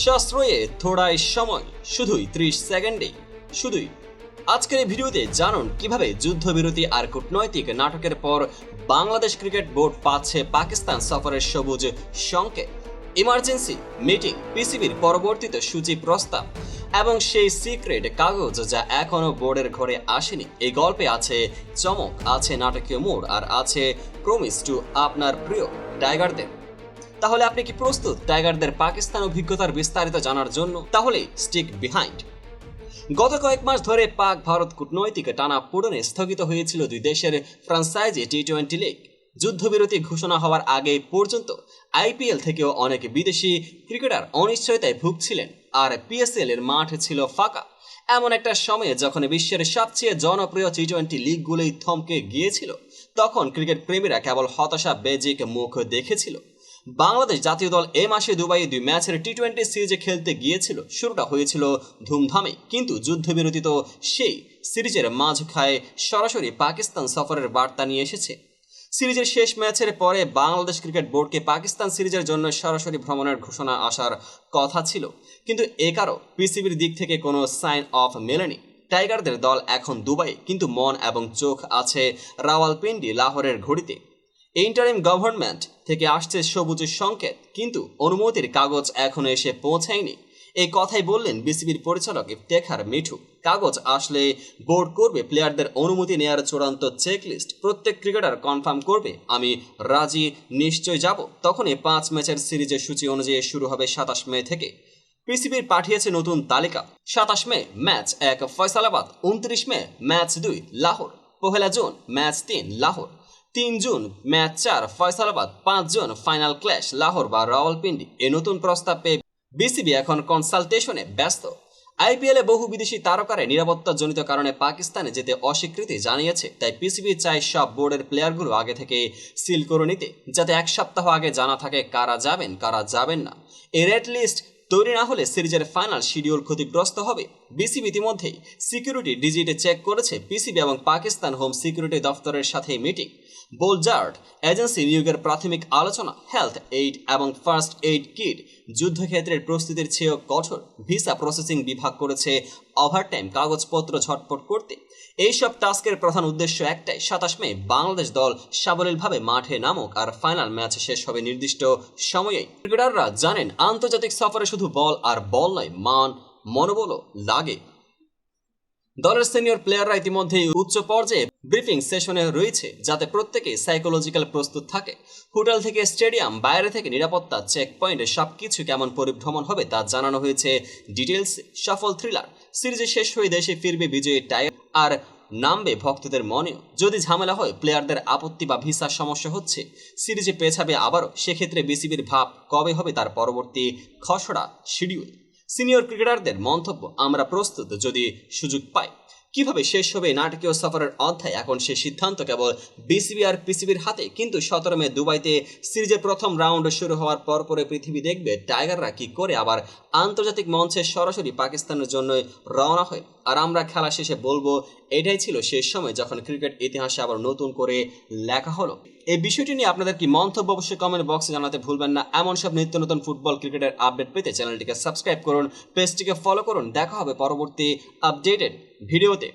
সাশ্রয়ে থোড়াই সময়, শুধুই ত্রিশ সেকেন্ডে। শুধুই। আজকের এই ভিডিওতে জানুন কীভাবে যুদ্ধবিরতি আর কূটনৈতিক নাটকের পর বাংলাদেশ ক্রিকেট বোর্ড পাচ্ছে পাকিস্তান সফরের সবুজ সংকেত। ইমার্জেন্সি মিটিং, পিসিবির পরবর্তীতে সূচি প্রস্তাব এবং সেই সিক্রেট কাগজ যা এখনও বোর্ডের ঘরে আসেনি। এই গল্পে আছে চমক, আছে নাটকীয় মোড় আর আছে প্রমিস টু আপনার প্রিয় টাইগারদের তাহলে আপনি কি প্রস্তুত টাইগারদের পাকিস্তান অভিজ্ঞতার বিস্তারিত জানার জন্য? তাহলে স্টিক বিহাইন্ড গত কয়েক মাস ধরে পাক ভারত কূটনৈতিক টানা পূরণে স্থগিত হয়েছিল দুই দেশের ফ্রান্সাইজি টি টোয়েন্টি লিগ যুদ্ধবিরতি ঘোষণা হওয়ার আগে পর্যন্ত আইপিএল থেকেও অনেক বিদেশি ক্রিকেটার অনিশ্চয়তায় ভুগছিলেন, আর পিএসএল এর মাঠ ছিল ফাঁকা। এমন একটা সময়ে যখন বিশ্বের সবচেয়ে জনপ্রিয় টি টোয়েন্টি লিগগুলোই থমকে গিয়েছিল, তখন ক্রিকেট প্রেমীরা কেবল হতাশা, বেজিক মুখ দেখেছিল। বাংলাদেশ জাতীয় দল এ মাসে দুবাইয়ে দুই ম্যাচের টি টোয়েন্টি সিরিজে খেলতে গিয়েছিল। শুরুটা হয়েছিল ধুমধামে, কিন্তু যুদ্ধবিরতি তো সেই সিরিজের মাঝ খায় সরাসরি পাকিস্তান সফরের বার্তা নিয়ে এসেছে। সিরিজের শেষ ম্যাচের পরে বাংলাদেশ ক্রিকেট বোর্ডকে পাকিস্তান সিরিজের জন্য সরাসরি ভ্রমণের ঘোষণা আসার কথা ছিল। কিন্তু একারও পিসিবির দিক থেকে কোনো সাইন অফ মেলেনি। টাইগারদের দল এখন দুবাই কিন্তু মন এবং চোখ আছে রাওয়ালপিন্ডি, লাহোরের ঘড়িতে। ইন্টারিম গভর্নমেন্ট থেকে আসছে সবুজ সংকেত, কিন্তু অনুমতির কাগজ এখনও এসে পৌঁছায়নি। এই কথাই বললেন বিসিবির পরিচালক ইফতেখার মিঠু। কাগজ আসলে বোর্ড করবে, প্লেয়ারদের অনুমতি নেওয়ার চূড়ান্ত চেকলিস্ট প্রত্যেক ক্রিকেটার কনফার্ম করবে, আমি রাজি, নিশ্চয় যাব। তখনই পাঁচ ম্যাচের সিরিজের সূচি অনুযায়ী শুরু হবে সাতাশ মে থেকে। পিসিবির পাঠিয়েছে নতুন তালিকা। সাতাশ মে, ম্যাচ এক, ফয়সালাবাদ। উনত্রিশ মে, ম্যাচ দুই, লাহোর। পহেলা জুন, ম্যাচ তিন, লাহোর। তিন জুন, ম্যাচ চার, ফয়সালাবাদ, পাঁচ জুন, ফাইনাল ক্ল্যাশ, লাহোর বা রাওয়ালপিন্ডি এ নতুন প্রস্তাব পেয়ে বিসিবি এখন কনসালটেশনে ব্যস্ত। আইপিএলে বহু বিদেশি তারকারে নিরাপত্তাজনিত কারণে পাকিস্তানে যেতে অস্বীকৃতি জানিয়েছে, তাই পিসিবি চায় সব বোর্ডের প্লেয়ারগুলো আগে থেকে সিল করে নিতে, যাতে এক সপ্তাহ আগে জানা থাকে কারা যাবেন কারা যাবেন না। এই রেড লিস্ট তৈরি না হলে সিরিজের ফাইনাল শিডিউল ক্ষতিগ্রস্ত হবে। বিসিবি ইতিমধ্যেই সিকিউরিটি ডিজিটে চেক করেছে পিসিবি এবং পাকিস্তান হোম সিকিউরিটি দফতরের সাথে মিটিং। বোলজার্ড এজেন্সি নিয়োগের প্রাথমিক আলোচনা, হেলথ এইড এবং ফার্স্ট এইড কিট, যুদ্ধক্ষেত্রের প্রস্তুতির চেয়েও কঠোর। ভিসা প্রসেসিং বিভাগ করেছে ওভারটাইম কাগজপত্র ঝটপট করতে। এইসব টাস্কের প্রধান উদ্দেশ্য একটাই, সাতাশ মে বাংলাদেশ দল সাবলীলভাবে মাঠে নামুক আর ফাইনাল ম্যাচ শেষ হবে নির্দিষ্ট সময়েই। ক্রিকেটাররা জানেন, আন্তর্জাতিক সফরে শুধু বল আর বল নয়, মান, মনোবলও লাগে। দলের সিনিয়র প্লেয়াররা ইতিমধ্যেই উচ্চ পর্যায়ে ব্রিফিং সেশনে রয়েছে, যাতে প্রত্যেকে সাইকোলজিক্যাল প্রস্তুত থাকে। হোটেল থেকে স্টেডিয়াম, বাইরে থেকে নিরাপত্তা চেক পয়েন্টে সবকিছু কেমন পরিভ্রমণ হবে তা জানানো হয়েছে ডিটেলস সফল থ্রিলার, সিরিজে শেষ হয়ে দেশে ফিরবে বিজয়ী টাইগার আর নামবে ভক্তদের মনেও যদি ঝামেলা হয় প্লেয়ারদের আপত্তি বা ভিসার সমস্যা হচ্ছে, সিরিজে পেছাবে আবারও, সেক্ষেত্রে বিসিবির ভাব কবে হবে তার পরবর্তী খসড়া শিডিউল সিনিয়র ক্রিকেটারদের মন্তব্য, আমরা প্রস্তুত যদি সুযোগ পাই। কীভাবে শেষ হবে নাটকীয় সফরের অধ্যায়? এখন সে সিদ্ধান্ত কেবল বিসিবি আর পিসিবির হাতে, কিন্তু সতেরো মে দুবাইতে সিরিজের প্রথম রাউন্ড শুরু হওয়ার পর পরে পৃথিবী দেখবে টাইগাররা কি করে আবার আন্তর্জাতিক মঞ্চে সরাসরি পাকিস্তানের জন্য রওনা হয়। আর আমরা খেলা শেষে বলব, এটাই ছিল শেষ সময় যখন ক্রিকেট ইতিহাসে আবার নতুন করে লেখা হলো। এই বিষয়টি নিয়ে আপনাদের কি মন্তব্য অবশ্যই কমেন্ট বক্সে জানাতে ভুলবেন না। এমন সব নিত্য নতুন ফুটবল ক্রিকেটের আপডেট পেতে চ্যানেলটিকে সাবস্ক্রাইব করুন পেজটিকে ফলো করুন। দেখা হবে পরবর্তী আপডেটেড ভিডিওতে